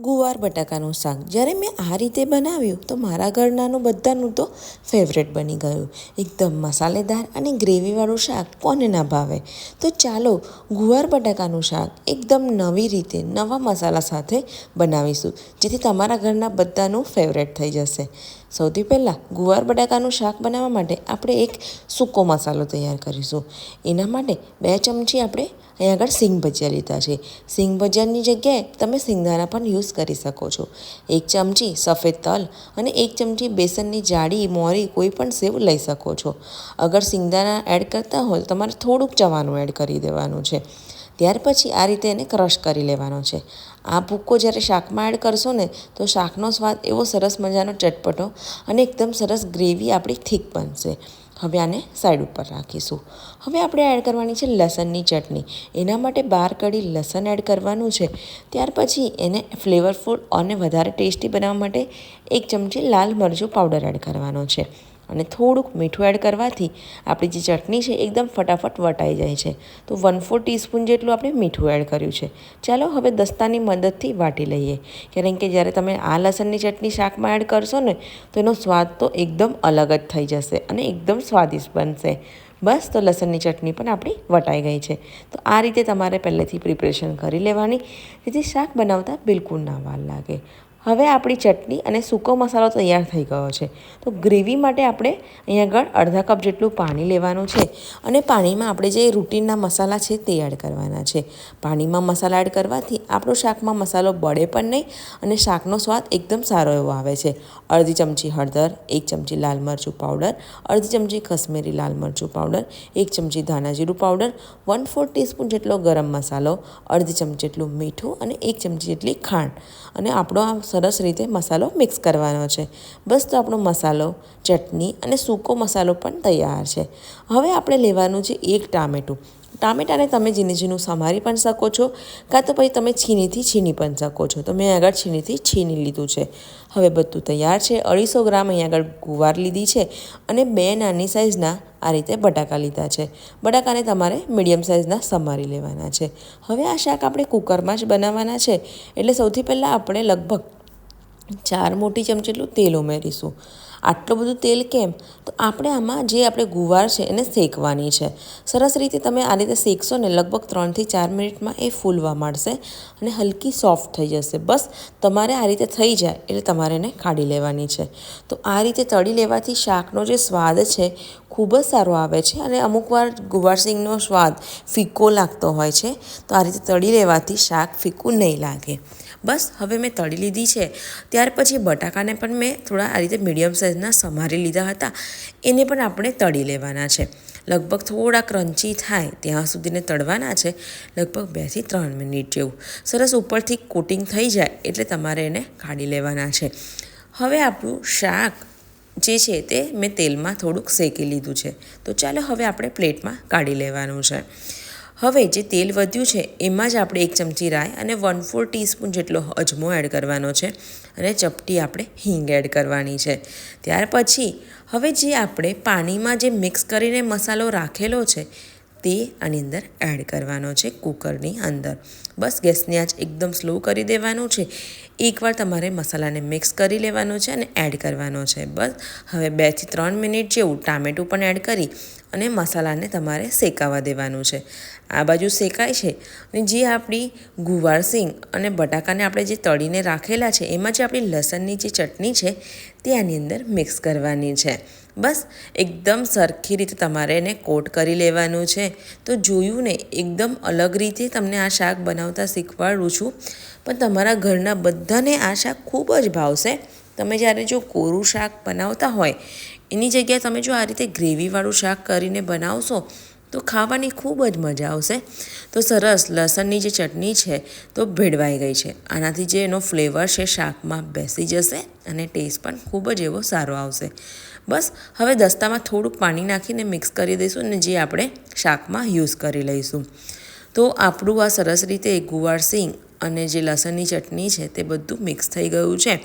ગુવાર બટાકાનું શાક. જ્યારે મેં આ રીતે બનાવ્યું તો મારા ઘરનાનું બધાનું તો ફેવરેટ બની ગયું. એકદમ મસાલેદાર અને ગ્રેવીવાળું શાક કોને ના ભાવે? તો ચાલો ગુવાર બટાકાનું શાક એકદમ નવી રીતે, નવા મસાલા સાથે બનાવીશું, જેથી તમારા ઘરના બધાનું ફેવરેટ થઈ જશે. સૌથી પહેલાં ગુવાર બટાકાનું શાક બનાવવા માટે આપણે એક સૂકો મસાલો તૈયાર કરીશું. એના માટે બે ચમચી આપણે અહીં આગળ સિંગ ભજીયા લીધા છે. સિંગ ભજીયાની જગ્યાએ તમે સિંગદાણા પણ યુઝ કરી શકો છો. એક ચમચી સફેદ તલ અને એક ચમચી બેસનની જાડી, મોરી કોઈ પણ સેવ લઈ શકો છો. અગર સિંગદાણા એડ કરતા હોય, તમારે થોડુંક ચવાનું એડ કરી દેવાનું છે. ત્યાર પછી આ રીતે એને ક્રશ કરી લેવાનો છે. આ ભૂક્કો જ્યારે શાકમાં એડ કરશો ને, તો શાકનો સ્વાદ એવો સરસ મજાનો ચટપટો અને એકદમ સરસ ગ્રેવી આપણી થીક બનશે. હવે આને સાઈડ ઉપર રાખીશું. હવે આપણે એડ કરવાની છે લસણની ચટણી. એના માટે બાર કડી લસણ એડ કરવાનું છે. ત્યાર પછી એને ફ્લેવરફુલ અને વધારે ટેસ્ટી બનાવવા માટે એક ચમચી લાલ મરચું પાવડર એડ કરવાનો છે. અને થોડુંક મીઠું એડ કરવાથી આપણી જે ચટણી છે એકદમ ફટાફટ વટાઈ જાય છે. તો વન ફોર ટીસ્પૂન જેટલું આપણે મીઠું એડ કર્યું છે. ચાલો હવે દસ્તાની મદદથી વાટી લઈએ. કારણ કે જ્યારે તમે આ લસણની ચટણી શાકમાં એડ કરશો ને, તો એનો સ્વાદ તો એકદમ અલગ જ થઈ જશે અને એકદમ સ્વાદિષ્ટ બનશે. બસ, તો લસણની ચટણી પણ આપણી વટાઈ ગઈ છે. તો આ રીતે તમારે પહેલેથી પ્રિપરેશન કરી લેવાની. જેથી શાક બનાવતા બિલકુલ ના વાર લાગે. હવે આપણી ચટણી અને સૂકો મસાલો તૈયાર થઈ ગયો છે. તો ગ્રેવી માટે આપણે અહીંયા આગળ અડધા કપ જેટલું પાણી લેવાનું છે અને પાણીમાં આપણે જે રૂટીનના મસાલા છે તે એડ કરવાના છે. પાણીમાં મસાલા એડ કરવાથી આપણો શાકમાં મસાલો બળે પણ નહીં અને શાકનો સ્વાદ એકદમ સારો એવો આવે છે. અડધી ચમચી હળદર, એક ચમચી લાલ મરચું પાવડર, અડધી ચમચી કશ્મીરી લાલ મરચું પાવડર, એક ચમચી ધાણા જીરું પાવડર વન ફોર ટીસ્પૂન જેટલો ગરમ મસાલો, અડધી ચમચી જેટલું મીઠું અને એક ચમચી જેટલી ખાંડ. અને આપણો આ સરસ રીતે મસાલો મિક્સ કરવાનો છે. બસ તો આપણો મસાલો, ચટણી અને સૂકો મસાલો પણ તૈયાર છે. હવે આપણે લેવાનું છે એક ટામેટું. ટામેટાને તમે ઝીણી ઝીણું સમારી પણ શકો છો, કાં તો પછી તમે છીનીથી છીની પણ શકો છો. તો મેં આગળ છીનીથી છીની લીધું છે. હવે બધું તૈયાર છે. અઢીસો ગ્રામ અહીંયા આગળ ગુવાર લીધી છે અને બે નાની સાઇઝના આ રીતે બટાકા લીધા છે. બટાકાને તમારે મીડિયમ સાઇઝના સમારી લેવાના છે. હવે આ શાક આપણે કુકરમાં જ બનાવવાના છે. એટલે સૌથી પહેલાં આપણે લગભગ ચાર મોટી ચમચી જેટલું તેલ ઉમેરીશું. આટલું બધું તેલ કેમ? તો આપણે આમાં જે આપણે ગુવાર છે એને શેકવાની છે. સરસ રીતે તમે આ રીતે શેકશો ને લગભગ ત્રણથી ચાર મિનિટમાં એ ફૂલવા માંડશે અને હલકી સોફ્ટ થઈ જશે. બસ તમારે આ રીતે થઈ જાય એટલે તમારે એને કાઢી લેવાની છે. તો આ રીતે તળી લેવાથી શાકનો જે સ્વાદ છે ખૂબ જ સારો આવે છે અને અમુકવાર ગુવાર સિંગનો સ્વાદ ફીકો લાગતો હોય છે. તો આ રીતે તળી લેવાથી શાક ફીકું નહીં લાગે. બસ હવે મેં તળી લીધી છે. ત્યાર પછી બટાકાને પણ મેં થોડા આ રીતે મીડિયમ સાઇઝના સમારી લીધા હતા. એને પણ આપણે તળી લેવાના છે. લગભગ થોડા ક્રન્ચી થાય ત્યાં સુધીને તળવાના છે, લગભગ બેથી ત્રણ મિનિટ જેવું. સરસ ઉપરથી કોટિંગ થઈ જાય એટલે તમારે એને કાઢી લેવાના છે. હવે આપણું શાક જે છે તે મેં તેલમાં થોડુંક શેકી લીધું છે. તો ચાલો હવે આપણે પ્લેટમાં કાઢી લેવાનું છે. હવે જે તેલ વધ્યું છે, એમાં જ આપણે એક ચમચી રાઈ અને વન ફોર ટીસ્પૂન જેટલો અજમો એડ કરવાનો છે અને ચપટી આપણે હિંગ એડ કરવાની છે. ત્યાર પછી, હવે જે આપણે પાણીમાં જે મિક્સ કરીને મસાલો રાખેલો છે, તે આની અંદર એડ કરવાનો છે કુકરની અંદર. બસ ગેસની આંચ એકદમ સ્લો કરી દેવાનું છે. એકવાર તમારે મસાલાને મિક્સ કરી લેવાનો છે અને એડ કરવાનો છે. બસ, હવે બેથી ત્રણ મિનિટ જેવું ટામેટું પણ એડ કરી અને મસાલાને તમારે શેકાવા દેવાનું છે. આ બાજુ શેકાય છે અને જે આપણી ગુવાર સિંગ અને બટાકાને આપણે જે તળીને રાખેલા છે, એમાં જે આપણી લસણની જે ચટણી છે તે આની અંદર મિક્સ કરવાની છે. બસ, એકદમ સરખી રીતે તમારે એને કોટ કરી લેવાનું છે. તો જોયું ને, એકદમ અલગ રીતે તમને આ શાક બનાવતા શીખવાડું છું. પણ તમારા ઘરના બધાને આ શાક ખૂબ જ ભાવશે. તમે જ્યારે જો કોરું શાક બનાવતા હોય એની જગ્યાએ તમે જો આ રીતે ગ્રેવીવાળું શાક કરીને બનાવશો, તો ખાવાની ખૂબ જ મજા આવશે. તો સરસ, લસણની જે ચટણી છે, તો ભેળવાઈ ગઈ છે. આનાથી જે એનો ફ્લેવર છે શાકમાં બેસી જશે અને ટેસ્ટ પણ ખૂબ જ એવો સારો આવશે. બસ, હવે દસ્તામાં થોડુંક પાણી નાખીને મિક્સ કરી દઈશું અને જે આપણે શાકમાં યુઝ કરી લઈશું. તો આપણું આ સરસ રીતે ગુવાર સિંગ અને જે લસણની ચટણી છે તે બધું મિક્સ થઈ ગયું છે.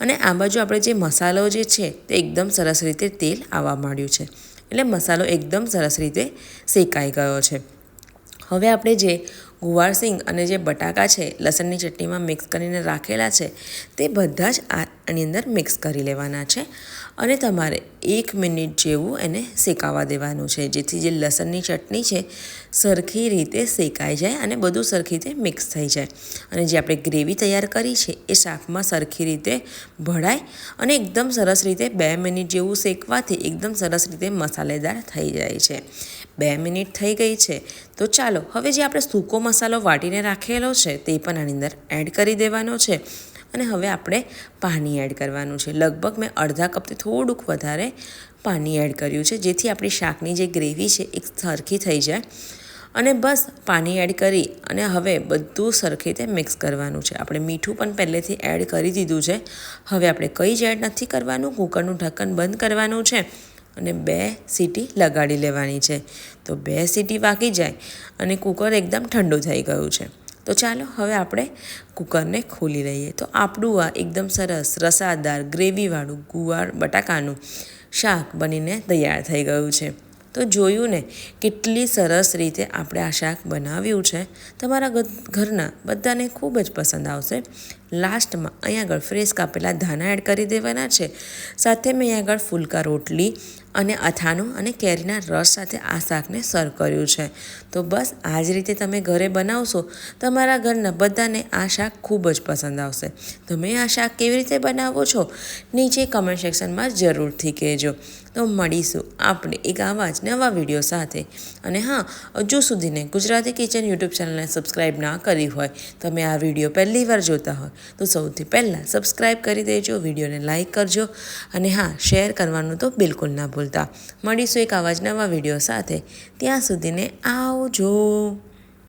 અને આ બાજુ આપણે જે મસાલો જે છે તે એકદમ સરસ રીતે તેલ આવવા માંડ્યું છે. એટલે મસાલો એકદમ સરસ રીતે શેકાઈ ગયો છે. હવે આપણે જે ગુવાર સિંગ અને જે બટાકા છે, લસણની ચટણીમાં મિક્સ કરીને રાખેલા છે, તે બધા જ આની અંદર મિક્સ કરી લેવાના છે અને તમારે એક મિનિટ જેવું એને શેકાવા દેવાનું છે, જેથી જે લસણની ચટણી છે, સરખી રીતે શેકાઈ જાય અને બધું સરખી રીતે મિક્સ થઈ જાય. અને જે આપણે ગ્રેવી તૈયાર કરી છે, એ શાકમાં સરખી રીતે ભળાય અને એકદમ સરસ રીતે બે મિનિટ જેવું શેકવાથી એકદમ સરસ રીતે મસાલેદાર થઈ જાય છે. બે મિનિટ થઈ ગઈ છે, તો ચાલો હવે જે આપણે સૂકો મસાલો વાટીને રાખેલો છે, તે પણ આની અંદર એડ કરી દેવાનો છે. અને હવે આપણે પાણી એડ કરવાનું છે. લગભગ મેં અડધા કપથી થોડુંક વધારે પાણી એડ કર્યું છે, જેથી આપણી શાકની જે ગ્રેવી છે એ સરખી થઈ જાય. અને બસ પાણી એડ કરી અને હવે બધું સરખી રીતે મિક્સ કરવાનું છે. આપણે મીઠું પણ પહેલેથી એડ કરી દીધું છે. હવે આપણે કંઈ જ એડ નથી કરવાનું, કુકરનું ઢક્કન બંધ કરવાનું છે. અને બે સીટી લગાડી લેવાની છે. તો બે સીટી વાગી જાય અને કુકર એકદમ ઠંડુ થઈ ગયું છે. તો ચાલો હવે આપણે કુકરને ખોલી લઈએ. તો આપણું આ એકદમ સરસ રસાદાર ગ્રેવીવાળું ગુવાર બટાકાનું શાક બનીને તૈયાર થઈ ગયું છે. તો જોયું ને કેટલી સરસ રીતે આપણે આ શાક બનાવ્યું છે. તમારા ઘરના બધાને ખૂબ જ પસંદ આવશે. લાસ્ટમાં અહીંયા આગળ ફ્રેશ કાપેલા ધાના એડ કરી દેવાના છે. સાથે મેં અહીં આગળ ફૂલકા રોટલી અને અથાણું અને કેરીના રસ સાથે આ શાકને સર્વ કર્યું છે. તો બસ આ જ રીતે તમે ઘરે બનાવશો, તમારા ઘરના બધાને આ શાક ખૂબ જ પસંદ આવશે. તમે આ શાક કેવી રીતે બનાવો છો? નીચે કમેન્ટ સેક્શનમાં જરૂરથી કહેજો. તો મળીશું આપણે એક આવા જ નવા વીડિયો સાથે. અને હા, હજુ સુધીને ગુજરાતી કિચન યુટ્યુબ ચેનલને સબસ્ક્રાઈબ ના કરી હોય, તમે આ વીડિયો પહેલી વાર જોતા હોય તો સૌથી પહેલાં સબસ્ક્રાઈબ કરી દેજો, વિડીયોને લાઇક કરજો અને હા શેર કરવાનું તો બિલકુલ ના ભૂલતા. મળીશું એક આવા નવા વીડિયો સાથે. ત્યાં સુધીને આવજો.